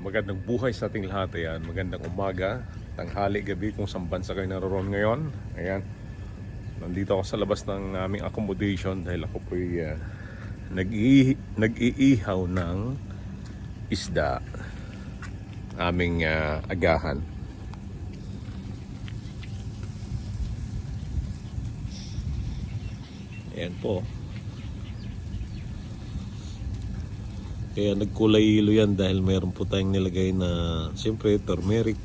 Magandang buhay sa ating lahat. Ayan. Magandang umaga, tanghali, gabi kung saan bansa kayo naroon ngayon. Ayan. Nandito ako sa labas ng aming accommodation dahil ako po'y uh, nag-i- nag-iihaw ng isda. Aming ah, agahan. Ayan po. Kaya nagkulay hilo yan dahil mayroon po tayong nilagay na siyempre turmeric.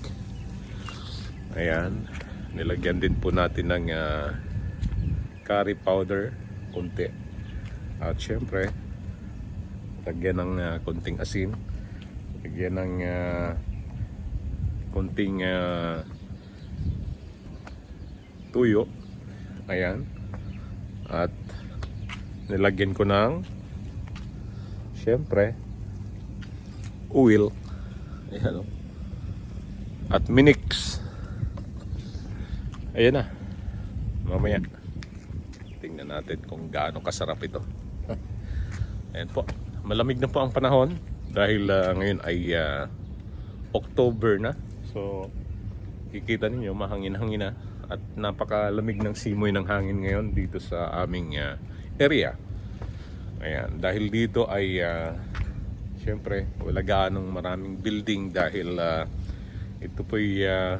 Ayan. Nilagyan din po natin ng ah, curry powder kunti. At siyempre lagyan ng ah, kunting asin. Lagyan ng ah, kunting ah, tuyo. Ayan. At nilagyan ko ng Siyempre, oil. Ayan o. At minix. Ayan na. Mamaya. Tingnan natin kung gaano kasarap ito. Ayan po. Malamig na po ang panahon dahil ah, ngayon ay ah, October na. So, kikita ninyo mahangin-hangin na at napakalamig ng simoy ng hangin ngayon dito sa aming ah, area. Ayan, dahil dito ay ah, syempre wala gaanong maraming building dahil ah, ito po ay ah,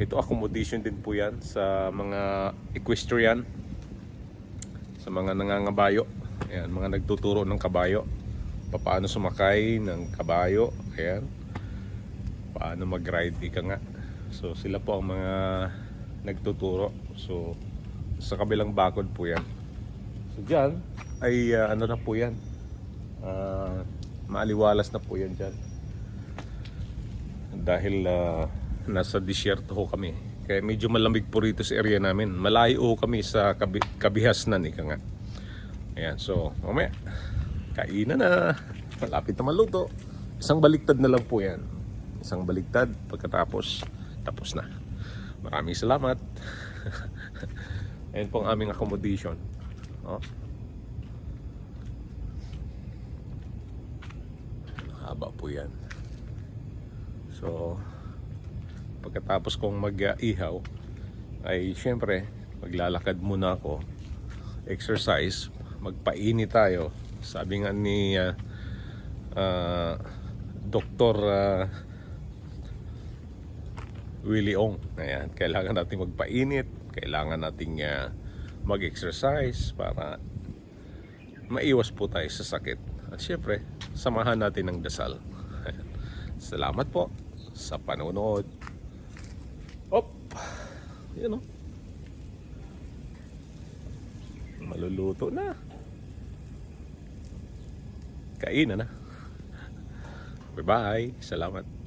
ito accommodation din po yan sa mga equestrian sa mga nangangabayo. Ayan, mga nagtuturo ng kabayo. Paano sumakay ng kabayo. Ayan. Paano mag-ride ika nga. So sila po ang mga nagtuturo. So sa kabilang bakod po yan dyan ay ah, ano na po yan. Ah, maaliwalas na po yan dyan. Dahil ah, nasa disyerto ho kami. Kaya medyo malamig po rito sa area namin. Malayo kami sa kabi- kabihasnan ika nga. Ayan, so mamaya. Kainan na. Malapit na maluto. Isang baliktad na lang po yan. Isang baliktad pagkatapos tapos na. Maraming salamat. Ayan po ang aming accommodation. Oh. Haba po yan. So, pagkatapos kong mag-ihaw, ay syempre, maglalakad muna ako. Exercise, magpainit tayo. Sabi nga ni ah, ah, Dr. ah, Willie Ong. Ayan, kailangan natin magpainit, kailangan nating ah, mag-exercise para maiwas po tayo sa sakit. At syempre, samahan natin ng dasal. Salamat po sa panonood. Op! Yan o. Maluluto na. Kainan na. Bye-bye. Salamat.